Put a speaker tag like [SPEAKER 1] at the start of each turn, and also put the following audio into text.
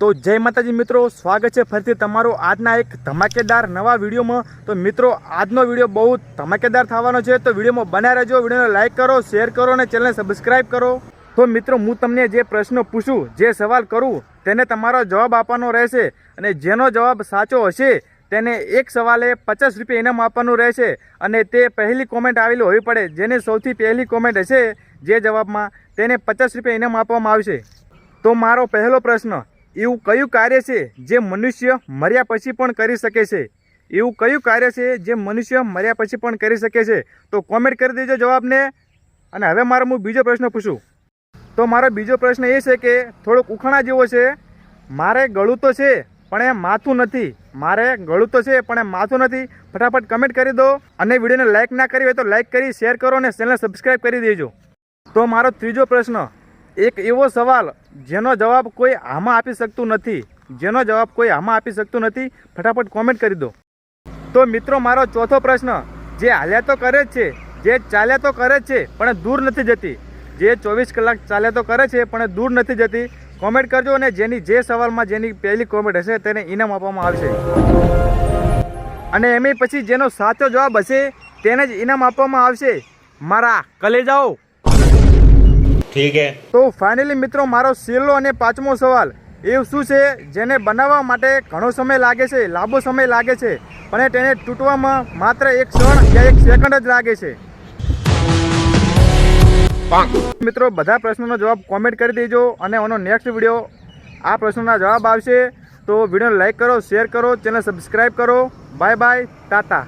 [SPEAKER 1] તો જય માતાજી મિત્રો, સ્વાગત છે ફરીથી તમારો આજના એક ધમાકેદાર નવા વિડીયોમાં. તો મિત્રો, આજનો વીડિયો બહુ ધમાકેદાર થવાનો છે, તો વિડીયોમાં બનાવી રહેજો. વિડીયોને લાઈક કરો, શેર કરો અને ચેનલને સબસ્ક્રાઈબ કરો. તો મિત્રો, હું તમને જે પ્રશ્નો પૂછું, જે સવાલ કરું, તેને તમારો જવાબ આપવાનો રહેશે અને જેનો જવાબ સાચો હશે, તેને એક સવાલે પચાસ રૂપિયા ઇનામ આપવાનું રહેશે અને તે પહેલી કોમેન્ટ આવેલી હોવી પડે. જેની સૌથી પહેલી કોમેન્ટ હશે, જે જવાબમાં તેને પચાસ રૂપિયા ઇનામ આપવામાં આવશે. તો મારો પહેલો પ્રશ્ન એવું કયું કાર્ય છે જે મનુષ્ય મર્યા પછી પણ કરી શકે છે? એવું કયું કાર્ય છે જે મનુષ્ય મર્યા પછી પણ કરી શકે છે? તો કોમેન્ટ કરી દેજો જવાબને. અને હવે મારો હું બીજો પ્રશ્ન પૂછું. તો મારો બીજો પ્રશ્ન એ છે કે થોડોક ઉખાણા જેવો છે. મારે ગળું તો છે, પણ એ માથું નથી. મારે ગળું તો છે, પણ એ માથું નથી. ફટાફટ કમેન્ટ કરી દો. અને વિડીયોને લાઇક ના કરી હોય તો લાઇક કરી શેર કરો અને ચેનલ સબસ્ક્રાઈબ કરી દેજો. તો મારો ત્રીજો પ્રશ્ન. એક એવો સવાલ જેનો જવાબ કોઈ આમાં આપી શકતું નથી. જેનો જવાબ કોઈ આમાં આપી શકતું નથી. ફટાફટ કોમેન્ટ કરી દો. તો મિત્રો, મારો ચોથો પ્રશ્ન, જે હાલ્યા તો કરે જ છે, જે ચાલ્યા તો કરે જ છે, પણ દૂર નથી જતી. જે ચોવીસ કલાક ચાલ્યા તો કરે છે, પણ દૂર નથી જતી. કોમેન્ટ કરજો અને જેની જે સવાલમાં જેની પહેલી કોમેન્ટ હશે, તેને ઇનામ આપવામાં આવશે. અને એમ પછી જેનો સાચો જવાબ હશે, તેને જ ઇનામ આપવામાં આવશે. મારા કલેજાઓ
[SPEAKER 2] ઠીક હે.
[SPEAKER 1] તો ફાઇનલી મિત્રો મારો છેલ્લો અને પાંચમો સવાલ. એ શું છે? જેને બનાવવા માટે ઘણો સમય લાગે છે લાંબો સમય લાગે છે અને તેને તૂટવામાં માત્ર એક ક્ષણ કે એક સેકન્ડ જ લાગે છે. મિત્રો બધા પ્રશ્નોનો જવાબ કોમેન્ટ કરી દેજો અને એનો નેક્સ્ટ વીડિયો આ પ્રશ્નોના જવાબ આવશે. તો વિડીયોને લાઇક કરો શેર કરો ચેનલ સબસ્ક્રાઈબ કરો. Bye bye tata.